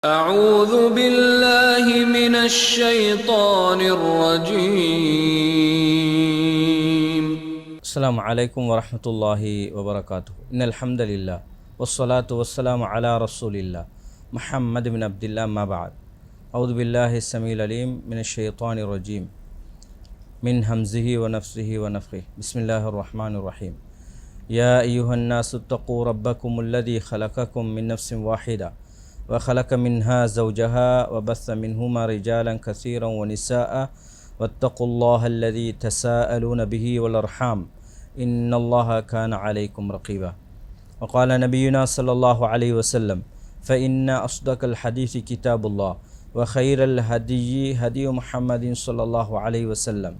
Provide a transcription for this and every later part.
أعوذ بالله من الشيطان الرجيم. السلام عليكم ورحمة الله وبركاته. إن الحمد لله والصلاة والسلام على رسول الله محمد بن عبد الله ما بعد. أعوذ بالله السميع العليم من الشيطان الرجيم. من همزه ونفسه ونفخه. بسم الله الرحمن الرحيم. يا أيها الناس اتقوا ربكم الذي خلقكم من نفس واحدة وخلق منها زوجها وبث منهما رجالا كثيرا ونساء واتقوا الله الذي تساءلون به والأرحام. إن الله كان عليكم رقيبا. وقال نبينا صلى الله عليه وسلم فإن أصدق الحديث كتاب الله وخير الهدي هدي محمد صلى الله عليه وسلم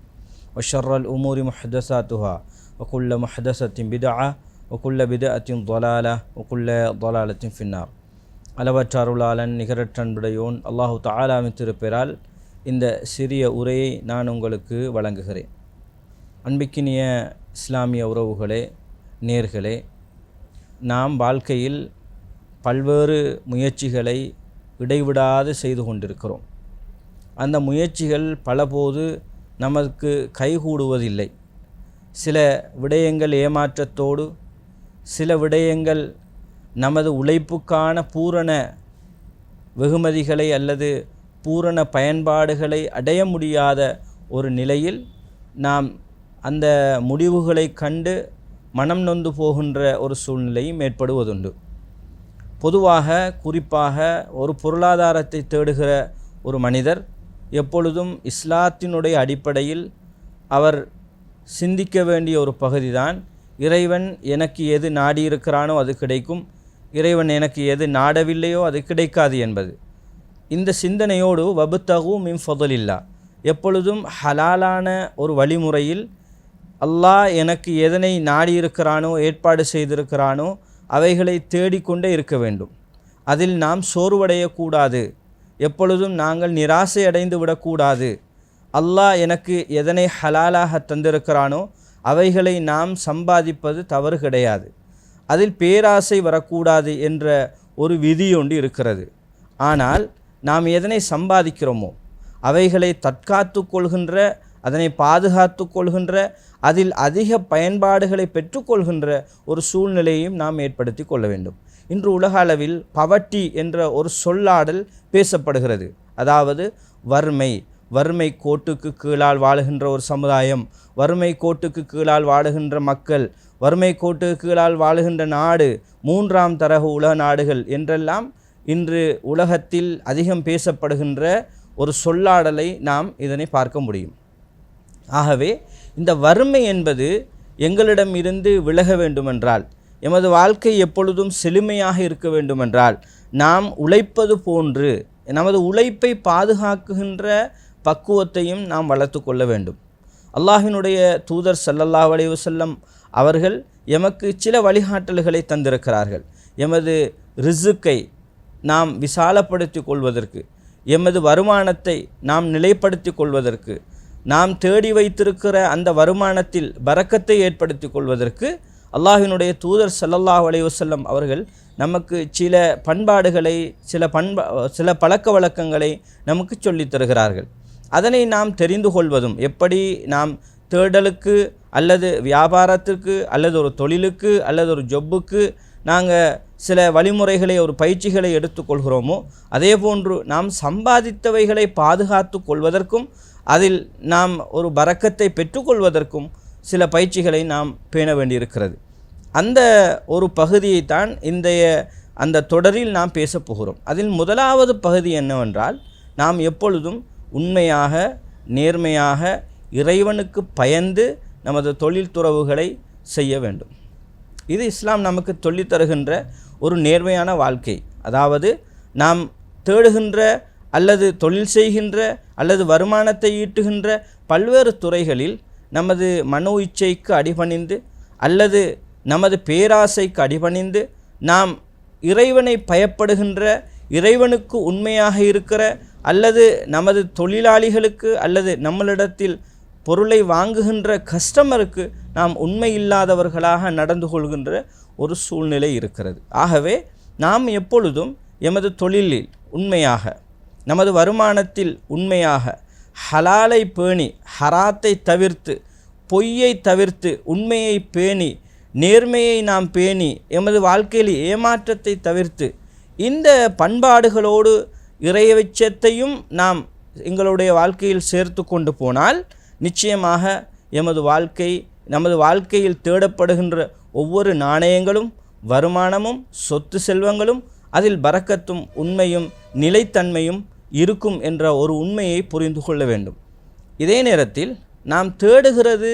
وشر الأمور محدثاتها وكل محدثة بدعة وكل بدعة ضلالة وكل ضلالة في النار. அளவற்ற அருளாளன் நிகரற்றன்புடையோன் அல்லாஹு தாலா திருப்பெறால் இந்த சிறிய உரையை நான் உங்களுக்கு வழங்குகிறேன். அன்பிக்கினிய இஸ்லாமிய உறவுகளே நேர்களே நாம் வாழ்க்கையில் பல்வேறு முயற்சிகளை இடைவிடாது செய்து கொண்டிருக்கிறோம். அந்த முயற்சிகள் பலபோது நமக்கு கைகூடுவதில்லை. சில விடயங்கள் ஏமாற்றத்தோடு சில விடயங்கள் நமது உழைப்புக்கான பூரண வெகுமதிகளை அல்லது பூரண பயன்பாடுகளை அடைய முடியாத ஒரு நிலையில் நாம் அந்த முடிவுகளை கண்டு மனம் நொந்து போகின்ற ஒரு சூழ்நிலையும் ஏற்படுவதுண்டு. பொதுவாக குறிப்பாக ஒரு பொருளாதாரத்தை தேடுகிற ஒரு மனிதர் எப்பொழுதும் இஸ்லாத்தினுடைய அடிப்படையில் அவர் சிந்திக்க வேண்டிய ஒரு பகுதிதான். இறைவன் எனக்கு எது நாடியிருக்கிறானோ அது கிடைக்கும். இறைவன் எனக்கு எது நாடவில்லையோ அது கிடைக்காது என்பது. இந்த சிந்தனையோடு வபுத்தகு மிம் ஃபதலில்லா. எப்பொழுதும் ஹலாலான ஒரு வழிமுறையில் அல்லாஹ் எனக்கு எதனை நாடியிருக்கிறானோ ஏற்பாடு செய்திருக்கிறானோ அவைகளை தேடிக்கொண்டே இருக்க வேண்டும். அதில் நாம் சோர்வடையக்கூடாது. எப்பொழுதும் நாங்கள் நிராசை அடைந்து விடக்கூடாது. அல்லாஹ் எனக்கு எதனை ஹலாலாக தந்திருக்கிறானோ அவைகளை நாம் சம்பாதிப்பது தவறு கிடையாது. அதில் பேராசை வரக்கூடாது என்ற ஒரு விதி ஒன்று இருக்கிறது. ஆனால் நாம் எதனை சம்பாதிக்கிறோமோ அவைகளை தற்காத்து கொள்கின்ற அதனை பாதுகாத்து கொள்கின்ற அதில் அதிக பயன்பாடுகளை பெற்றுக்கொள்கின்ற ஒரு சூழ்நிலையையும் நாம் ஏற்படுத்தி கொள்ள வேண்டும். இன்று உலக அளவில் பவட்டி என்ற ஒரு சொல்லாடல் பேசப்படுகிறது. அதாவது வறுமை வறுமை கோட்டுக்கு கீழால் வாழுகின்ற ஒரு சமுதாயம் வறுமை கோட்டுக்கு கீழால் வாழுகின்ற மக்கள் வறுமை கோட்டுகளால் வாழுகின்ற நாடு மூன்றாம் தரகு உலக நாடுகள் என்றெல்லாம் இன்று உலகத்தில் அதிகம் பேசப்படுகின்ற ஒரு சொல்லாடலை நாம் இதனை பார்க்க முடியும். ஆகவே இந்த வறுமை என்பது எங்களிடம் இருந்து விலக வேண்டுமென்றால் எமது வாழ்க்கை எப்பொழுதும் செழுமையாக இருக்க வேண்டுமென்றால் நாம் உழைப்பது போன்று நமது உழைப்பை பாதுகாக்குகின்ற பக்குவத்தையும் நாம் வளர்த்து கொள்ள வேண்டும். அல்லாஹினுடைய தூதர் சல்லல்லாஹ் அலைவசல்லம் அவர்கள் எமக்கு சில வழிகாட்டல்களை தந்திருக்கிறார்கள். எமது ரிசுக்கை நாம் விசாலப்படுத்தி கொள்வதற்கு எமது வருமானத்தை நாம் நிலைப்படுத்தி கொள்வதற்கு நாம் தேடி வைத்திருக்கிற அந்த வருமானத்தில் பறக்கத்தை ஏற்படுத்தி கொள்வதற்கு அல்லாஹினுடைய தூதர் சல்லல்லாஹ் அலைவசல்லம் அவர்கள் நமக்கு சில பண்பாடுகளை சில பண்பா சில பழக்க வழக்கங்களை நமக்கு சொல்லித் தருகிறார்கள். அதனை நாம் தெரிந்து கொள்வதும் எப்படி நாம் தேடலுக்கு அல்லது வியாபாரத்திற்கு அல்லது ஒரு தொழிலுக்கு அல்லது ஒரு ஜொப்புக்கு நாங்கள் சில வழிமுறைகளை ஒரு பயிற்சிகளை எடுத்துக்கொள்கிறோமோ அதே போன்று நாம் சம்பாதித்தவைகளை பாதுகாத்து கொள்வதற்கும் அதில் நாம் ஒரு பறக்கத்தை பெற்றுக்கொள்வதற்கும் சில பயிற்சிகளை நாம் பேண வேண்டியிருக்கிறது. அந்த ஒரு பகுதியைத்தான் இன்றைய அந்த தொடரில் நாம் பேசப்போகிறோம் அதில் முதலாவது பகுதி என்னவென்றால் நாம் எப்பொழுதும் உண்மையாக நேர்மையாக இறைவனுக்கு பயந்து நமது தொழில் துறவுகளை செய்ய வேண்டும். இது இஸ்லாம் நமக்கு சொல்லித் தருகின்ற ஒரு நேர்மையான வாழ்க்கை. அதாவது நாம் தேடுகின்ற அல்லது தொழில் செய்கின்ற அல்லது வருமானத்தை ஈட்டுகின்ற பல்வேறு துறைகளில் நமது மனோ இச்சைக்கு அடிபணிந்து அல்லது நமது பேராசைக்கு அடிபணிந்து நாம் இறைவனை பயப்படுகின்ற இறைவனுக்கு உண்மையாக இருக்கிற அல்லது நமது தொழிலாளிகளுக்கு அல்லது நம்மளிடத்தில் பொருளை வாங்குகின்ற கஸ்டமருக்கு நாம் உண்மை இல்லாதவர்களாக நடந்து கொள்கின்ற ஒரு சூழ்நிலை இருக்கிறது. ஆகவே நாம் எப்பொழுதும் எமது தொழிலில் உண்மையாக நமது வருமானத்தில் உண்மையாக ஹலாலை பேணி ஹராத்தை தவிர்த்து பொய்யை தவிர்த்து உண்மையை பேணி நேர்மையை நாம் பேணி எமது வாழ்க்கையில் ஏமாற்றத்தை தவிர்த்து இந்த பண்பாடுகளோடு இறைவச்சத்தையும் நாம் எங்களுடைய வாழ்க்கையில் சேர்த்து கொண்டு போனால் நிச்சயமாக எமது வாழ்க்கை நமது வாழ்க்கையில் தேடப்படுகின்ற ஒவ்வொரு நாணயங்களும் வருமானமும் சொத்து செல்வங்களும் அதில் பறக்கத்தும் உண்மையும் நிலைத்தன்மையும் இருக்கும் என்ற ஒரு உண்மையை புரிந்து கொள்ள வேண்டும். இதே நேரத்தில் நாம் தேடுகிறது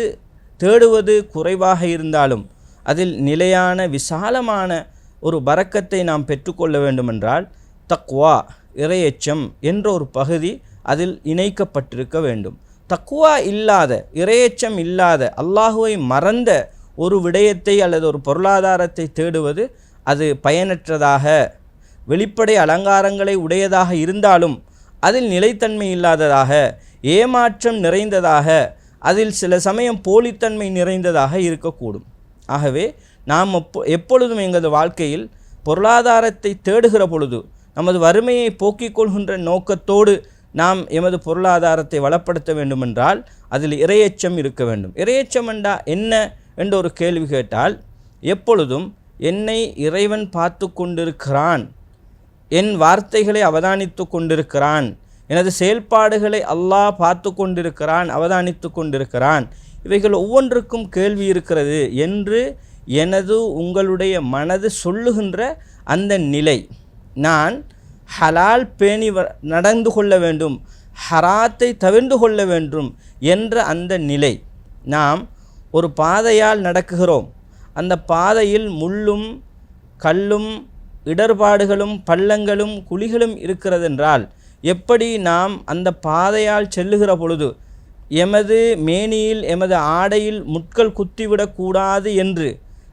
தேடுவது குறைவாக இருந்தாலும் அதில் நிலையான விசாலமான ஒரு பறக்கத்தை நாம் பெற்றுக்கொள்ள வேண்டுமென்றால் தக்வா இறையச்சம் என்ற ஒரு பகுதி அதில் இணைக்கப்பட்டிருக்க வேண்டும். தக்குவா இல்லாத இறையச்சம் இல்லாத அல்லாஹுவை மறந்த ஒரு விடயத்தை அல்லது ஒரு பொருளாதாரத்தை தேடுவது அது பயனற்றதாக வெளிப்படை அலங்காரங்களை உடையதாக இருந்தாலும் அதில் நிலைத்தன்மை இல்லாததாக ஏமாற்றம் நிறைந்ததாக அதில் சில சமயம் போலித்தன்மை நிறைந்ததாக இருக்கக்கூடும். ஆகவே நாம் எப்பொழுதும் எங்களது வாழ்க்கையில் பொருளாதாரத்தை தேடுகிற பொழுது நமது வறுமையை போக்கிக் கொள்கின்ற நோக்கத்தோடு நாம் எமது பொருளாதாரத்தை வளப்படுத்த வேண்டுமென்றால் அதில் இரையச்சம் இருக்க வேண்டும். இரையச்சம் என்றா என்ன என்ற ஒரு கேள்வி கேட்டால் எப்பொழுதும் என்னை இறைவன் பார்த்து கொண்டிருக்கிறான் என் வார்த்தைகளை அவதானித்து கொண்டிருக்கிறான் எனது செயல்பாடுகளை அல்லாஹ் பார்த்து கொண்டிருக்கிறான் அவதானித்து கொண்டிருக்கிறான். இவைகள் ஒவ்வொன்றுக்கும் கேள்வி இருக்கிறது என்று எனது உங்களுடைய மனது சொல்லுகின்ற அந்த நிலை. நான் ஹலால் பேணி வ- நடந்து கொள்ள வேண்டும் ஹராத்தை தவிர்ந்து கொள்ள வேண்டும் என்ற அந்த நிலை நாம் ஒரு பாதையால் நடக்குகிறோம். அந்த பாதையில் முள்ளும் கல்லும் இடர்பாடுகளும் பள்ளங்களும் குழிகளும் இருக்கிறதென்றால் எப்படி நாம் அந்த பாதையால் செல்லுகிற பொழுது எமது மேனியில் எமது ஆடையில் முட்கள் குத்திவிடக்கூடாது என்று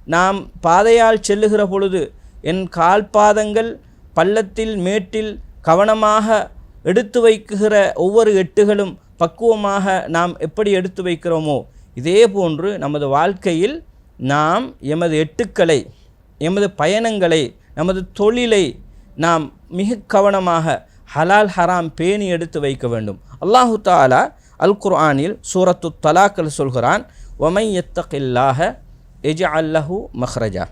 நாம் பாதையால் செல்லுகிற பொழுது என் கால் பாதங்கள் பள்ளத்தில் மேட்டில் கவனமாக எடுத்து வைக்குகிற ஒவ்வொரு எட்டுகளும் பக்குவமாக நாம் எப்படி எடுத்து வைக்கிறோமோ இதே போன்று நமது வாழ்க்கையில் நாம் எமது எட்டுக்களை எமது பயணங்களை நமது தொழிலை நாம் மிக கவனமாக ஹலால் ஹராம் பேணி எடுத்து வைக்க வேண்டும். அல்லாஹு தாலா அல் குர்ஆனில் சூரத்து தலாக்கள் சொல்கிறான் ஒமை எத்தகில்லாக எஜ அல்லஹு மஹ்ரஜா.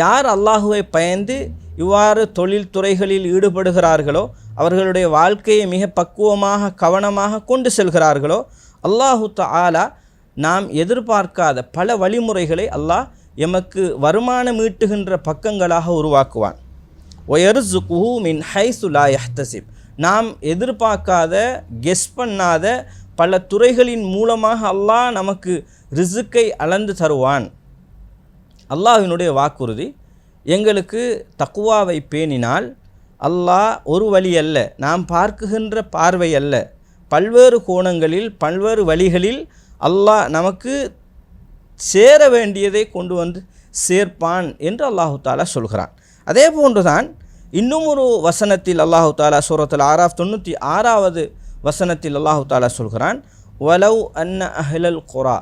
யார் அல்லாஹுவை பயந்து இவ்வாறு தொழில் துறைகளில் ஈடுபடுகிறார்களோ அவர்களுடைய வாழ்க்கையை மிக பக்குவமாக கவனமாக கொண்டு செல்கிறார்களோ அல்லாஹு ஆலா நாம் எதிர்பார்க்காத பல வழிமுறைகளை அல்லாஹ் எமக்கு வருமானம் ஈட்டுகின்ற பக்கங்களாக உருவாக்குவான். ஒயர்சுகுஹு மின் ஹைசுலா யஹ்தசிப் நாம் எதிர்பார்க்காத கெஸ் பண்ணாத பல துறைகளின் மூலமாக அல்லாஹ் நமக்கு ரிசுக்கை அளந்து தருவான். அல்லாஹினுடைய வாக்குறுதி எங்களுக்கு தக்குவாவை பேணினால் அல்லாஹ் ஒரு வழி அல்ல நாம் பார்க்குகின்ற பார்வை அல்ல. பல்வேறு கோணங்களில் பல்வேறு வழிகளில் அல்லாஹ் நமக்கு சேர வேண்டியதை கொண்டு வந்து சேர்ப்பான் என்று அல்லாஹு தாலா சொல்கிறான். அதே போன்றுதான் இன்னும் ஒரு வசனத்தில் அல்லாஹு தாலா சூரத்தில் ஆறாவது தொண்ணூற்றி ஆறாவது வசனத்தில் அல்லாஹு தாலா சொல்கிறான் வலவ் அன்ன அஹ்லல் குரா.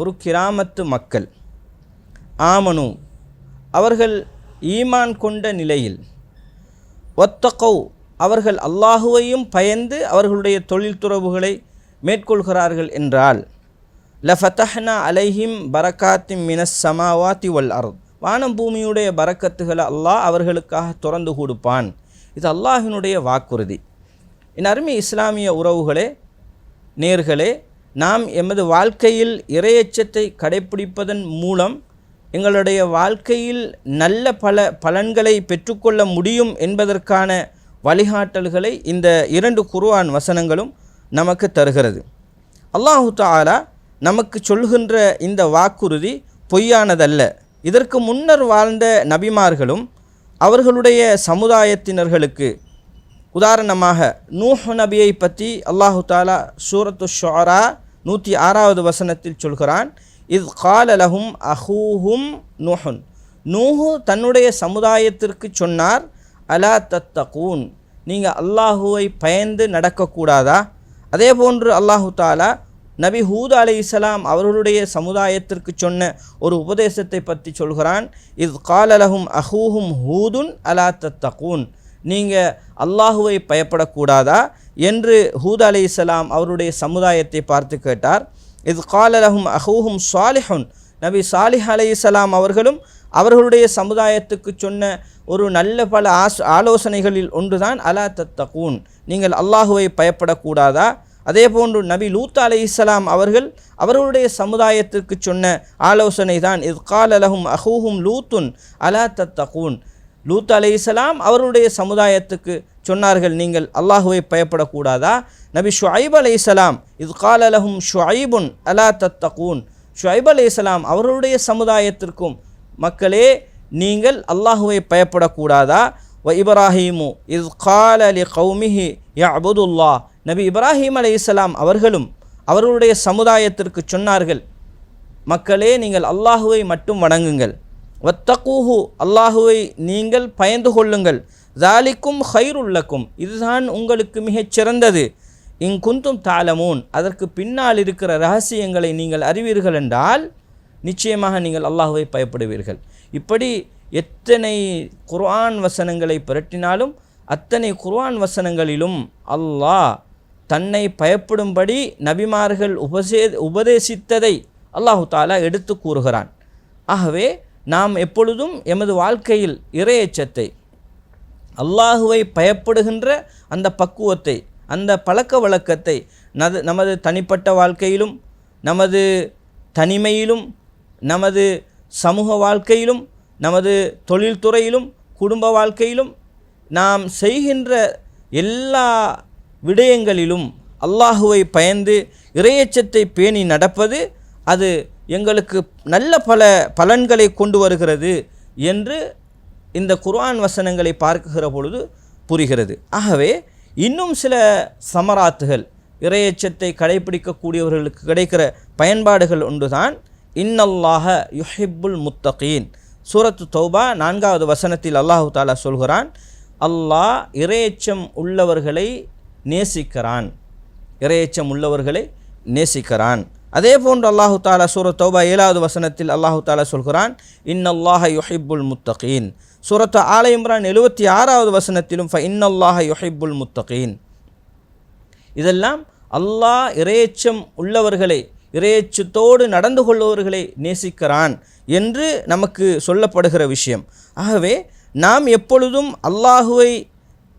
ஒரு கிராமத்து மக்கள் ஆமனு அவர்கள் ஈமான் கொண்ட நிலையில் ஒத்தகௌ அவர்கள் அல்லாஹுவையும் பயந்து அவர்களுடைய தொழில் துறவுகளை மேற்கொள்கிறார்கள் என்றால் லஃபத்தஹ்னா அலைஹிம் பரக்காத்திம் மினஸ் சமாவாத்தி வல் அர்த். வானம் பூமியுடைய பரக்கத்துகளை அல்லாஹ் அவர்களுக்காக திறந்து கொடுப்பான். இது அல்லாஹினுடைய வாக்குறுதி. என் அருமை இஸ்லாமிய உறவுகளே நேர்களே நாம் எமது வாழ்க்கையில் இரையச்சத்தை கடைப்பிடிப்பதன் மூலம் எங்களுடைய வாழ்க்கையில் நல்ல பல பலன்களை பெற்றுக்கொள்ள முடியும் என்பதற்கான வழிகாட்டல்களை இந்த இரண்டு குர்ஆன் வசனங்களும் நமக்கு தருகிறது. அல்லாஹு தாலா நமக்கு சொல்கின்ற இந்த வாக்குறுதி பொய்யானதல்ல. இதற்கு முன்னர் வாழ்ந்த நபிமார்களும் அவர்களுடைய சமுதாயத்தினர்களுக்கு உதாரணமாக நூஹ் நபியை பற்றி அல்லாஹு தாலா சூரத்து ஷோரா நூற்றி ஆறாவது வசனத்தில் சொல்கிறான். இது காலலஹும் அஹூஹும் நூஹுன். நூஹு தன்னுடைய சமுதாயத்திற்கு சொன்னார் அலா தத்தகூன். நீங்கள் அல்லாஹுவை பயந்து நடக்கக்கூடாதா? அதே போன்று அல்லாஹு தாலா நபி ஹூத் அலி இஸ்லாம் அவர்களுடைய சமுதாயத்திற்கு சொன்ன ஒரு உபதேசத்தை பற்றி சொல்கிறான் இது காலலஹும் அஹூஹும் ஹூதுன் அலா தத்தகூன். நீங்கள் அல்லாஹுவை பயப்படக்கூடாதா? என்று ஹூத் அலைஹிஸ்ஸலாம் அவருடைய சமுதாயத்தை பார்த்து கேட்டார். இது காலலஹும் அஹூஹும் சாலிஹுன் நபி சாலிஹ் அலைஹிஸ்ஸலாம் அவர்களும் அவர்களுடைய சமுதாயத்துக்கு சொன்ன ஒரு நல்ல பல ஆஸ் ஆலோசனைகளில் ஒன்றுதான் அலா தத்தகூன் நீங்கள் அல்லாஹுவை பயப்படக்கூடாதா? அதே போன்று நபி லூத் அலைஹிஸ்ஸலாம் அவர்கள் அவர்களுடைய சமுதாயத்திற்கு சொன்ன ஆலோசனை தான் இது காலலஹும் அஹூஹும் லூத்துன் அலா தத்தகூன் லூத் அலைஹிஸ்ஸலாம் அவருடைய சமுதாயத்துக்கு சொன்னார்கள் நீங்கள் அல்லாஹுவை பயப்படக்கூடாதா? நபி ஷுஐப் இஸ்லாம் இது காலலஹும் ஷுஐபுன் அலா தத்தகூன். ஷுஐப் இஸ்லாம் அவர்களுடைய சமுதாயத்திற்கும் மக்களே நீங்கள் அல்லாஹுவை பயப்படக்கூடாதா? வ இப்ராஹீமு இது கால அலி கௌமிஹி யா அபுதுல்லா நபி இப்ராஹீம் இஸ்லாம் அவர்களும் அவர்களுடைய சமுதாயத்திற்கு சொன்னார்கள் மக்களே நீங்கள் அல்லாஹுவை மட்டும் வணங்குங்கள். வத்தகூஹு அல்லாஹுவை நீங்கள் பயந்து கொள்ளுங்கள். ஜாலிக்கும் ஹைருல்லக்கும் இதுதான் உங்களுக்கு மிகச் சிறந்தது. இங்குந்தும் தாளமூன் அதற்கு பின்னால் இருக்கிற ரகசியங்களை நீங்கள் அறிவீர்கள் என்றால் நிச்சயமாக நீங்கள் அல்லாஹுவை பயப்படுவீர்கள். இப்படி எத்தனை குர்ஆன் வசனங்களை புரட்டினாலும் அத்தனை குர்ஆன் வசனங்களிலும் அல்லாஹ் தன்னை பயப்படும்படி நபிமார்கள் உபசே உபதேசித்ததை அல்லாஹு தாலா எடுத்து கூறுகிறான். ஆகவே நாம் எப்பொழுதும் எமது வாழ்க்கையில் இறையச்சத்தை அல்லாஹுவை பயப்படுகின்ற அந்த பக்குவத்தை அந்த பழக்க வழக்கத்தை நது நமது தனிப்பட்ட வாழ்க்கையிலும் நமது தனிமையிலும் நமது சமூக வாழ்க்கையிலும் நமது தொழில்துறையிலும் குடும்ப வாழ்க்கையிலும் நாம் செய்கின்ற எல்லா விடயங்களிலும் அல்லாஹுவை பயந்து இறையச்சத்தை பேணி நடப்பது அது எங்களுக்கு நல்ல பல பலன்களை கொண்டு வருகிறது என்று இந்த குர்ஆன் வசனங்களை பார்க்குகிற பொழுது புரிகிறது. ஆகவே இன்னும் சில சமராத்துகள் இறையச்சத்தை கடைபிடிக்கக்கூடியவர்களுக்கு கிடைக்கிற பயன்பாடுகள் ஒன்றுதான். இன்னல்லாஹ யுஹிப்புல் முத்தகீன். சூரத்து தௌபா நான்காவது வசனத்தில் அல்லாஹு தாலா சொல்கிறான் அல்லாஹ் இறையச்சம் உள்ளவர்களை நேசிக்கிறான். இறையச்சம் உள்ளவர்களை நேசிக்கிறான். அதே போன்று அல்லாஹு தாலா சூரத் தௌபா ஏழாவது வசனத்தில் அல்லாஹு தாலா சொல்கிறான் இன்னல்லாஹ யுஹிப்புல் முத்தகீன். சூரத் ஆல இம்ரான் எழுபத்தி ஆறாவது வசனத்திலும் ஃப இன்னல்லாஹ யுஹிப்புல் முத்தகீன். இதெல்லாம் அல்லாஹ் இறையச்சம் உள்ளவர்களை இறையச்சத்தோடு நடந்து கொள்பவர்களை நேசிக்கிறான் என்று நமக்கு சொல்லப்படுகிற விஷயம். ஆகவே நாம் எப்பொழுதும் அல்லாஹுவை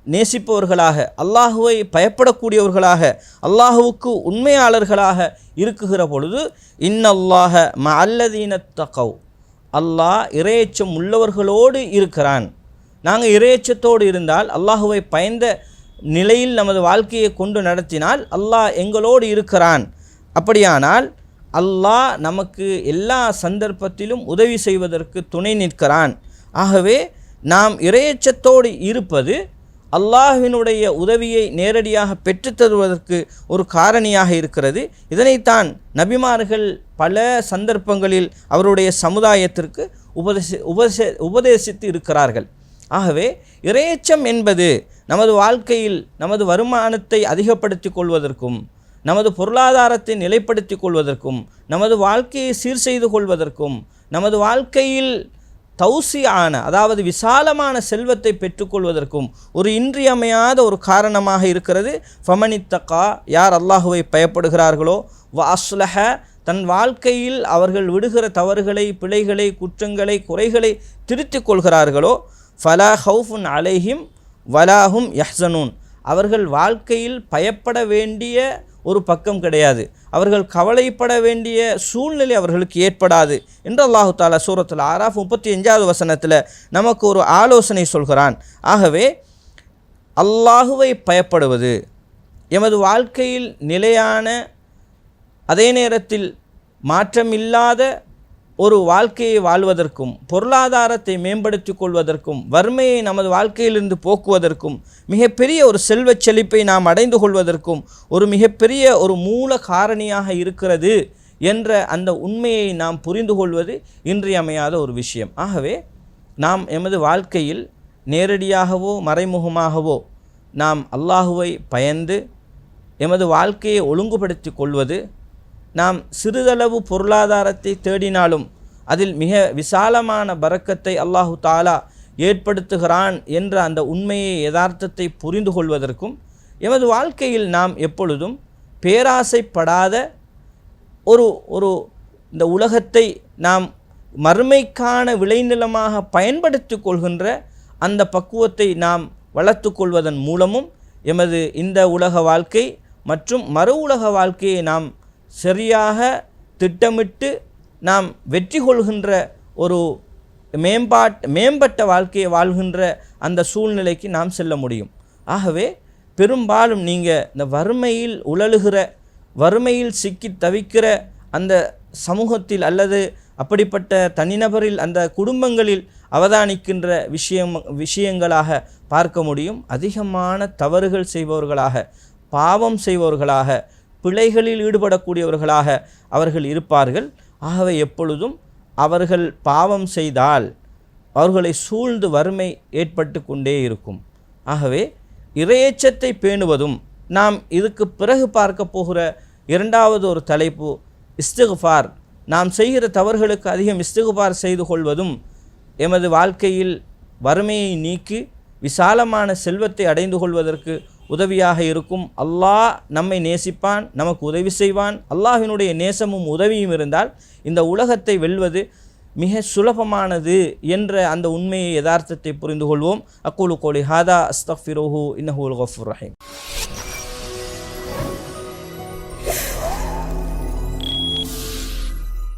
நேசிப்பவர்களாக அல்லாஹுவை பயப்படக்கூடியவர்களாக அல்லாஹுவுக்கு உண்மையாளர்களாக இருக்குகிற பொழுது இன்னல்லாஹ ம அல்லதீன தகவ் அல்லாஹ் இறையச்சம் உள்ளவர்களோடு இருக்கிறான். நாங்கள் இறையச்சத்தோடு இருந்தால் அல்லாஹுவை பயந்த நிலையில் நமது வாழ்க்கையை கொண்டு நடத்தினால் அல்லாஹ் எங்களோடு இருக்கிறான். அப்படியானால் அல்லாஹ் நமக்கு எல்லா சந்தர்ப்பத்திலும் உதவி செய்வதற்கு துணை நிற்கிறான். ஆகவே நாம் இறையச்சத்தோடு இருப்பது அல்லாஹினுடைய உதவியை நேரடியாக பெற்றுத் தருவதற்கு ஒரு காரணியாக இருக்கிறது. இதனைத்தான் நபிமார்கள் பல சந்தர்ப்பங்களில் அவருடைய சமுதாயத்திற்கு உபதேசி உபதேச உபதேசித்து இருக்கிறார்கள். ஆகவே இறையச்சம் என்பது நமது வாழ்க்கையில் நமது வருமானத்தை அதிகப்படுத்திக் கொள்வதற்கும் நமது பொருளாதாரத்தை நிலைப்படுத்தி கொள்வதற்கும் நமது வாழ்க்கையை சீர் செய்து கொள்வதற்கும் நமது வாழ்க்கையில் தௌசியான அதாவது விசாலமான செல்வத்தை பெற்றுக்கொள்வதற்கும் ஒரு இன்றியமையாத ஒரு காரணமாக இருக்கிறது. ஃபமனித்தக்கா யார் அல்லாஹுவை பயப்படுகிறார்களோ வாஸ்லஹ தன் வாழ்க்கையில் அவர்கள் விடுகிற தவறுகளை பிழைகளை குற்றங்களை குறைகளை திருத்திக் கொள்கிறார்களோ ஃபலா ஹவுஃபுன் அலைஹிம் வலாஹும் யஹ்சனூன். அவர்கள் வாழ்க்கையில் பயப்பட வேண்டிய ஒரு பக்கம் கிடையாது. அவர்கள் கவலைப்பட வேண்டிய சூழ்நிலை அவர்களுக்கு ஏற்படாது என்று அல்லாஹு தாலா சூரத்தில் ஆறாஃப் முப்பத்தி அஞ்சாவது வசனத்தில் நமக்கு ஒரு ஆலோசனை சொல்கிறான். ஆகவே அல்லாஹுவை பயப்படுவது எமது வாழ்க்கையில் நிலையான அதே நேரத்தில் மாற்றமில்லாத ஒரு வாழ்க்கையை வாழ்வதற்கும் பொருளாதாரத்தை மேம்படுத்திக் கொள்வதற்கும் வறுமையை நமது வாழ்க்கையிலிருந்து போக்குவதற்கும் மிகப்பெரிய ஒரு செல்வச் செழிப்பை நாம் அடைந்து கொள்வதற்கும் ஒரு மிகப்பெரிய ஒரு மூல காரணியாக இருக்கிறது என்ற அந்த உண்மையை நாம் புரிந்து கொள்வது இன்றியமையாத ஒரு விஷயம். ஆகவே நாம் எமது வாழ்க்கையில் நேரடியாகவோ மறைமுகமாகவோ நாம் அல்லாஹுவை பயந்து எமது வாழ்க்கையை ஒழுங்குபடுத்தி கொள்வது நாம் சிறிதளவு பொருளாதாரத்தை தேடினாலும் அதில் மிக விசாலமான பறக்கத்தை அல்லாஹு தாலா ஏற்படுத்துகிறான் என்ற அந்த உண்மையை யதார்த்தத்தை புரிந்து கொள்வதற்கும் எமது வாழ்க்கையில் நாம் எப்பொழுதும் பேராசைப்படாத ஒரு ஒரு இந்த உலகத்தை நாம் மறுமைக்கான விளைநிலமாக பயன்படுத்தி கொள்கின்ற அந்த பக்குவத்தை நாம் வளர்த்து கொள்வதன் மூலமும் எமது இந்த உலக வாழ்க்கை மற்றும் மறு உலக வாழ்க்கையை நாம் சரியாக திட்டமிட்டு நாம் வெற்றி கொள்கின்ற ஒரு மேம்பாட் மேம்பட்ட வாழ்க்கையை வாழ்கின்ற அந்த சூழ்நிலைக்கு நாம் செல்ல முடியும். ஆகவே பெரும்பாலும் நீங்கள் இந்த வறுமையில் உழலுகிற வறுமையில் சிக்கி தவிக்கிற அந்த சமூகத்தில் அல்லது அப்படிப்பட்ட தனிநபரில் அந்த குடும்பங்களில் அவதானிக்கின்ற விஷயம் விஷயங்களாக பார்க்க முடியும். அதிகமான தவறுகள் செய்பவர்களாக பாவம் செய்பவர்களாக பிழைகளில் ஈடுபடக்கூடியவர்களாக அவர்கள் இருப்பார்கள். ஆகவே எப்பொழுதும் அவர்கள் பாவம் செய்தால் அவர்களை சூழ்ந்து வறுமை ஏற்பட்டு கொண்டே இருக்கும். ஆகவே இரையச்சத்தை பேணுவதும் நாம் இதுக்கு பிறகு பார்க்க போகிற இரண்டாவது ஒரு தலைப்பு இஸ்திகுஃபார். நாம் செய்கிற தவறுகளுக்கு அதிகம் இஸ்திகுபார் செய்து கொள்வதும் எமது வாழ்க்கையில் வறுமையை நீக்கி விசாலமான செல்வத்தை அடைந்து கொள்வதற்கு உதவியாக இருக்கும். அல்லாஹ் நம்மை நேசிப்பான் நமக்கு உதவி செய்வான். அல்லாஹினுடைய நேசமும் உதவியும் இருந்தால் இந்த உலகத்தை வெல்வது மிக சுலபமானது என்ற அந்த உண்மையை யதார்த்தத்தை புரிந்து கொள்வோம் அக்கூலு கோலி ஹாதா அஸ்தஃபிரோஹு இன்னஹூல் கஃபுர் ரஹீம்.